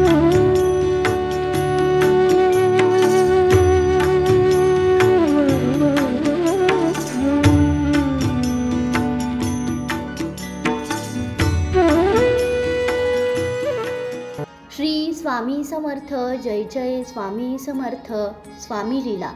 श्री स्वामी समर्थ जय जय स्वामी समर्थ स्वामी लीला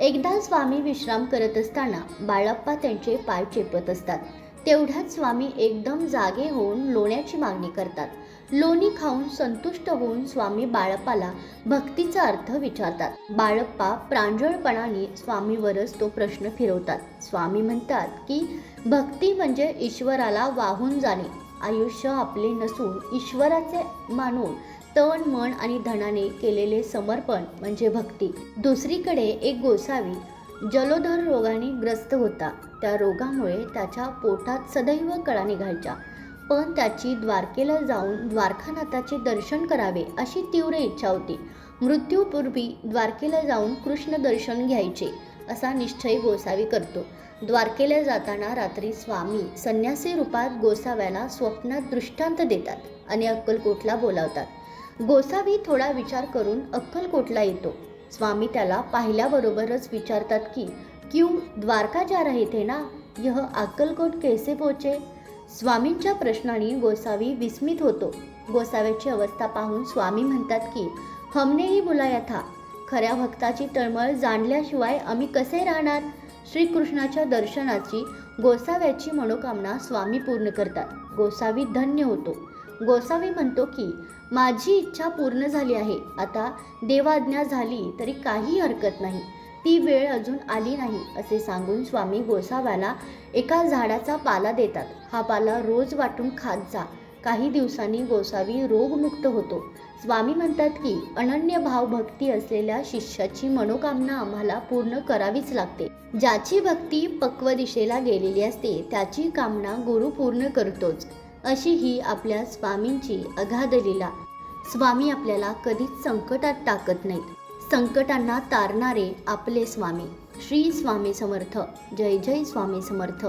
एकदा स्वामी विश्राम करत असताना बाळप्पा त्यांचे पाय चेपत असतात. तेवढ्यात स्वामी एकदम जागे होऊन लोण्याची मागणी करतात. लोणी खाऊन संतुष्ट होऊन स्वामी बाळप्पाला भक्तीचा अर्थ विचारतात. बाळप्पा प्रांजळपणाने स्वामीवरच तो प्रश्न फिरवतात. स्वामी म्हणतात की भक्ती म्हणजे ईश्वराला वाहून जाणे. आयुष्य आपले नसून ईश्वराचे मानून तन मन आणि धनाने केलेले समर्पण म्हणजे भक्ती. दुसरीकडे एक गोसावी जलोदर रोगाने ग्रस्त होता. त्या रोगामुळे त्याच्या पोटात सदैव कळा निघायच्या. पण त्याची द्वारकेला जाऊन द्वारकानाथाचे दर्शन करावे अशी तीव्र इच्छा होती. मृत्यूपूर्वी द्वारकेला जाऊन कृष्ण दर्शन घ्यायचे असा निश्चय गोसावी करतो. द्वारकेला जाताना रात्री स्वामी संन्यासी रूपात गोसाव्याला स्वप्नात दृष्टांत देतात आणि अक्कलकोटला बोलावतात. गोसावी थोडा विचार करून अक्कलकोटला येतो. स्वामी त्याला पाहिल्याबरोबरच विचारतात की क्यू द्वारका जा रहे थे ना? यह अक्कलकोट कैसे पोचे स्वामींच्या प्रश्नाने गोसावी विस्मित होतो. गोसाव्याची अवस्था पाहून स्वामी म्हणतात की हमनेही बुलाया था. खऱ्या भक्ताची तळमळ जाणल्याशिवाय आम्ही कसे राहणार? श्रीकृष्णाच्या दर्शनाची गोसाव्याची मनोकामना स्वामी पूर्ण करतात. गोसावी धन्य होतो. गोसावी म्हणतो की माझी इच्छा पूर्ण झाली आहे. आता देवाज्ञा झाली तरी काही हरकत नाही. ती वेळ अजून आली नाही असे सांगून स्वामी गोसाव्याला एका झाडाचा पाला देतात. हा पाला रोज वाटून खात जा. काही दिवसांनी गोसावी रोगमुक्त होतो. स्वामी म्हणतात की अनन्य भाव भक्ती असलेल्या शिष्याची मनोकामना आम्हाला पूर्ण करावीच लागते. ज्याची भक्ती पक्व दिशेला गेलेली असते त्याची कामना गुरु पूर्ण करतोच. अशी ही आपल्या स्वामींची अगाध लीला. स्वामी आपल्याला कधीच संकटात टाकत नाहीत. संकटांना तारणारे आपले स्वामी. श्री स्वामी समर्थ. जय जय स्वामी समर्थ.